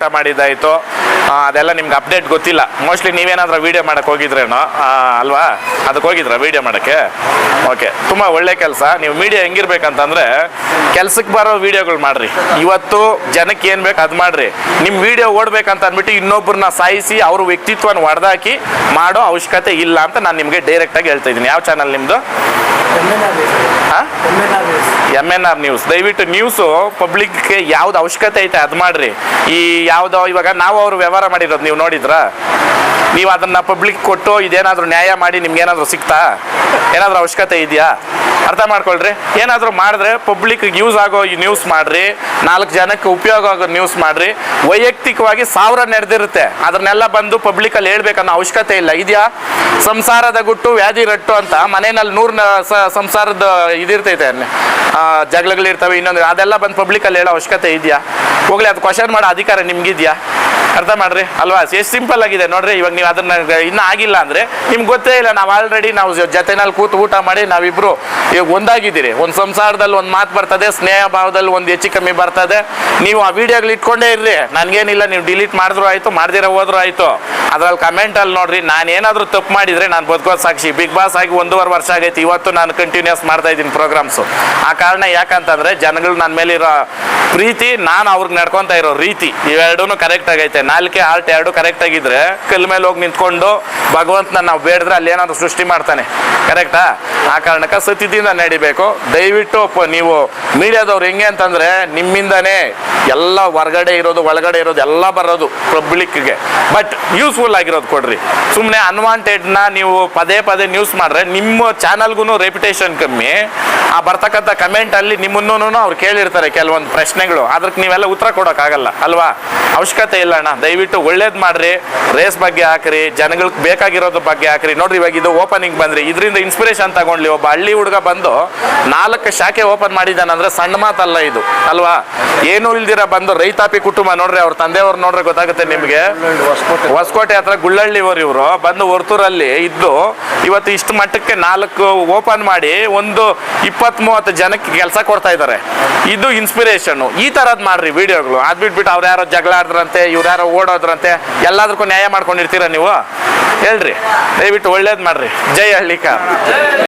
ಊಟ ಮಾಡಿದ್ದಾಯ್ತು? ಅದೆಲ್ಲ ನಿಮ್ಗೆ ಅಪ್ಡೇಟ್ ಗೊತ್ತಿಲ್ಲ. ಮೋಸ್ಟ್ಲಿ ನೀವೇನಾದ್ರೂ ವೀಡಿಯೋ ಮಾಡಕ್ಕೆ ಹೋಗಿದ್ರೇನೋ? ಅಲ್ವಾ? ಅದಕ್ಕೆ ಹೋಗಿದ್ರ ವೀಡಿಯೋ ಮಾಡೋಕ್ಕೆ? ಓಕೆ ತುಂಬ ಒಳ್ಳೆ ಕೆಲಸ. ನೀವು ಮೀಡಿಯಾ ಹೆಂಗಿರ್ಬೇಕಂತಂದ್ರೆ ಕೆಲ್ಸಕ್ಕೆ ಬರೋ ವೀಡಿಯೋಗಳು ಮಾಡ್ರಿ. ಇವತ್ತು ಜನಕ್ಕೆ ಏನು ಬೇಕು ಅದು ಮಾಡ್ರಿ. ನಿಮ್ಮ ವೀಡಿಯೋ ಓಡ್ಬೇಕಂತ ಅಂದ್ಬಿಟ್ಟು ಇನ್ನೊಬ್ಬರನ್ನ ಸಾಯಿಸಿ ಅವ್ರ ವ್ಯಕ್ತಿತ್ವನ ಹೊಡೆದಾಕಿ ಮಾಡೋ ಅವಶ್ಯಕತೆ ಇಲ್ಲ ಅಂತ ನಾನು ನಿಮಗೆ ಡೈರೆಕ್ಟಾಗಿ ಹೇಳ್ತಾ ಇದ್ದೀನಿ. ಯಾವ ಚಾನಲ್ ನಿಮ್ಮದು ಹಾಂ ಎಂ ಎನ್ ಆರ್ ನ್ಯೂಸ್ ದಯವಿಟ್ಟು ನ್ಯೂಸು ಪಬ್ಲಿಕ್ಗೆ ಯಾವ್ದು ಅವಶ್ಯಕತೆ ಐತೆ ಅದು ಮಾಡ್ರಿ. ಈ ಯಾವುದೋ ಇವಾಗ ನಾವು ಅವರು ವ್ಯವಹಾರ ಮಾಡಿರೋದು ನೀವು ನೋಡಿದ್ರಾ? ನೀವು ಅದನ್ನ ಪಬ್ಲಿಕ್ ಕೊಟ್ಟು ಇದೇನಾದರೂ ನ್ಯಾಯ ಮಾಡಿ ನಿಮ್ಗೆ ಏನಾದರೂ ಸಿಗ್ತಾ? ಏನಾದರೂ ಅವಶ್ಯಕತೆ ಇದೆಯಾ? ಅರ್ಥ ಮಾಡ್ಕೊಳ್ರಿ. ಏನಾದರೂ ಮಾಡಿದ್ರೆ ಪಬ್ಲಿಕ್ ಯೂಸ್ ಆಗೋ ನ್ಯೂಸ್ ಮಾಡ್ರಿ. ನಾಲ್ಕು ಜನಕ್ಕೆ ಉಪಯೋಗ ಆಗೋ ನ್ಯೂಸ್ ಮಾಡ್ರಿ. ವೈಯಕ್ತಿಕವಾಗಿ ಸಾವಿರ ನಡೆದಿರುತ್ತೆ. ಅದನ್ನೆಲ್ಲ ಬಂದು ಪಬ್ಲಿಕಲ್ಲಿ ಹೇಳ್ಬೇಕನ್ನೋ ಅವಶ್ಯಕತೆ ಇಲ್ಲ. ಇದೆಯಾ? ಸಂಸಾರದ ಗುಟ್ಟು, ವ್ಯಾಧಿ ರಟ್ಟು ಅಂತ ಮನೆಯಲ್ಲಿ ನೂರು ಸಂಸಾರದ ಇದಿರ್ತೈತೆ. ಜಗಳಗಳಿರ್ತವೆ, ಇನ್ನೊಂದು ಅದೆಲ್ಲ ಬಂದು ಪಬ್ಲಿಕಲ್ಲಿ ಹೇಳೋ ಅವಶ್ಯಕತೆ ಇದೆಯಾ? ಹೋಗ್ಲಿ, ಅದು ಕ್ವಶನ್ ಮಾಡೋ ಅಧಿಕಾರ ನಿಮ್ಗಿದ್ಯಾ? ಅರ್ಥ ಮಾಡ್ರಿ? ಅಲ್ವಾ? ಎಷ್ಟು ಸಿಂಪಲ್ ಆಗಿದೆ. ನೋಡ್ರಿ, ಇವಾಗ ನೀವು ಅದನ್ನ ಇನ್ನೂ ಆಗಿಲ್ಲ ಅಂದ್ರೆ ನಿಮ್ಗೆ ಗೊತ್ತೇ ಇಲ್ಲ, ನಾವು ಆಲ್ರೆಡಿ ನಾವು ಜೊತೆನಲ್ಲಿ ಕೂತು ಊಟ ಮಾಡಿ ನಾವಿಬ್ರು ಇವಾಗ ಒಂದಾಗಿದ್ದೀರಿ. ಒಂದು ಸಂಸಾರದಲ್ಲಿ ಒಂದು ಮಾತು ಬರ್ತದೆ, ಸ್ನೇಹ ಭಾವದಲ್ಲಿ ಒಂದು ಹೆಚ್ಚು ಕಮ್ಮಿ ಬರ್ತದೆ. ನೀವು ಆ ವಿಡಿಯೋಗಳು ಇಟ್ಕೊಂಡೇ ಇರ್ರಿ. ನನಗೇನಿಲ್ಲ, ನೀವು ಡಿಲೀಟ್ ಮಾಡಿದ್ರು ಆಯಿತು, ಮಾಡ್ದಿರ ಹೋದ್ರು ಆಯ್ತು. ಅದ್ರಲ್ಲಿ ಕಮೆಂಟಲ್ಲಿ ನೋಡ್ರಿ ನಾನು ಏನಾದರೂ ತಪ್ಪು ಮಾಡಿದ್ರೆ ನಾನು ಬದುಕೋದು ಸಾಕ್ಷಿ. ಬಿಗ್ ಬಾಸ್ ಆಗಿ ಒಂದೂವರೆ ವರ್ಷ ಆಗೈತಿ. ಇವತ್ತು ನಾನು ಕಂಟಿನ್ಯೂಸ್ ಮಾಡ್ತಾ ಇದ್ದೀನಿ ಪ್ರೋಗ್ರಾಮ್ಸು ಆ ಕಾರಣ ಯಾಕಂತಂದ್ರೆ, ಜನಗಳು ನನ್ನ ಮೇಲಿರೋ ಪ್ರೀತಿ, ನಾನು ಅವ್ರಿಗೆ ನಡ್ಕೊತಾ ಇರೋ ರೀತಿ. ಇವೆರಡೂ ಕರೆಕ್ಟ್ ಆಗೈತೆ. ನಾಲ್ಕೆ ಆರ್ಟ್ ಎರಡು ಕರೆಕ್ಟ್ ಆಗಿದ್ರೆ ಕಲ್ ಮೇಲೆ ಹೋಗಿ ನಿಂತ್ಕೊಂಡು ಭಗವಂತನ ನಾವು ಬೇಡಿದ್ರೆ ಅಲ್ಲಿ ಏನಾದ್ರು ಸೃಷ್ಟಿ ಮಾಡ್ತಾನೆ. ಕರೆಕ್ಟಾ ಆ? ಕಾರಣಕ್ಕೆ ಸತಿದಿಂದ ನಡಿಬೇಕು. ದಯವಿಟ್ಟು ನೀವು ಮೀಡಿಯಾದವ್ರು ಹೆಂಗೆ ಅಂತಂದ್ರೆ ನಿಮ್ಮಿಂದನೇ ಎಲ್ಲ ಹೊರಗಡೆ ಇರೋದು, ಒಳಗಡೆ ಇರೋದು, ಎಲ್ಲ ಬರೋದು ಪಬ್ಲಿಕ್ಗೆ ಬಟ್ ಯೂಸ್ಫುಲ್ ಆಗಿರೋದು ಕೊಡ್ರಿ. ಸುಮ್ಮನೆ ಅನ್ವಾಂಟೆಡ್ನ ನೀವು ಪದೇ ಪದೇ ನ್ಯೂಸ್ ಮಾಡ್ರೆ ನಿಮ್ಮ ಚಾನಲ್ಗೂ ರೆಪ್ಯುಟೇಷನ್ ಕಮ್ಮಿ. ಆ ಬರ್ತಕ್ಕಂಥ ಕಮೆಂಟ್ ಅಲ್ಲಿ ನಿಮ್ಮನ್ನು ಅವ್ರು ಕೇಳಿರ್ತಾರೆ ಕೆಲವೊಂದು ಪ್ರಶ್ನೆಗಳು. ಅದಕ್ಕೆ ನೀವೆಲ್ಲ ಉತ್ತರ ಕೊಡೋಕ್ಕಾಗಲ್ಲ. ಅಲ್ವಾ? ಅವಶ್ಯಕತೆ ಇಲ್ಲ ದಯವಿಟ್ಟು ಒಳ್ಳೇದು ಮಾಡ್ರಿ. ರೇಸ್ ಬಗ್ಗೆ ಹಾಕ್ರಿ ಜನಗಳಿಗೆ ಬೇಕಾಗಿರೋದ್ರ ಬಗ್ಗೆ ಹಾಕ್ರಿ. ನೋಡ್ರಿ ಇವಾಗ ಇದು ಓಪನಿಂಗ್ ಬಂದ್ರಿ. ಇದರಿಂದ ಇನ್ಸ್ಪಿರೇಷನ್ ತಗೊಂಡ್ಲಿ ಒಬ್ಬ ಹಳ್ಳಿ ಹುಡುಗ ಬಂದು ನಾಲ್ಕು ಶಾಖೆ ಓಪನ್ ಮಾಡಿದ್ದಾನಂದ್ರೆ ಸಣ್ಣ ಮಾತಲ್ಲ ಇದು, ಅಲ್ವಾ? ಏನು ಇಲ್ದಿರ ಬಂದು ರೈತಾಪಿ ಕುಟುಂಬ ನೋಡ್ರಿ ಅವ್ರ ತಂದೆಯವ್ರು ನೋಡ್ರಿ ಗೊತ್ತಾಗುತ್ತೆ ನಿಮಗೆ. ಹೊಸಕೋಟೆ ಹತ್ರ ಗುಳ್ಳಳ್ಳಿಯವರು ಇವರು, ಬಂದು ಹೊರ್ತೂರಲ್ಲಿ ಇದ್ದು ಇವತ್ತು ಇಷ್ಟು ಮಟ್ಟಕ್ಕೆ ನಾಲ್ಕು ಓಪನ್ ಮಾಡಿ ಒಂದು ಇಪ್ಪತ್ತ್ ಮೂವತ್ತು ಜನಕ್ಕೆ ಕೆಲಸ ಕೊಡ್ತಾ ಇದ್ದಾರೆ ಇದು ಇನ್ಸ್ಪಿರೇಷನ್ ಈ ತರದ್ ಮಾಡ್ರಿ ವಿಡಿಯೋಗಳು ಅದ್ ಬಿಟ್ಬಿಟ್ಟು ಅವ್ರು ಯಾರೋ ಜಗಳ ಆಡಿದ್ರಂತೆ, ಇವ್ರು ಯಾರೋ ಓಡೋದ್ರಂತೆ ಎಲ್ಲದಕ್ಕೂ ನ್ಯಾಯ ಮಾಡ್ಕೊಂಡಿರ್ತೀರ ನೀವು? ಹೇಳ್ರಿ ದಯವಿಟ್ಟು ಒಳ್ಳೇದು ಮಾಡ್ರಿ. ಜೈ ಹಳ್ಳಿಕ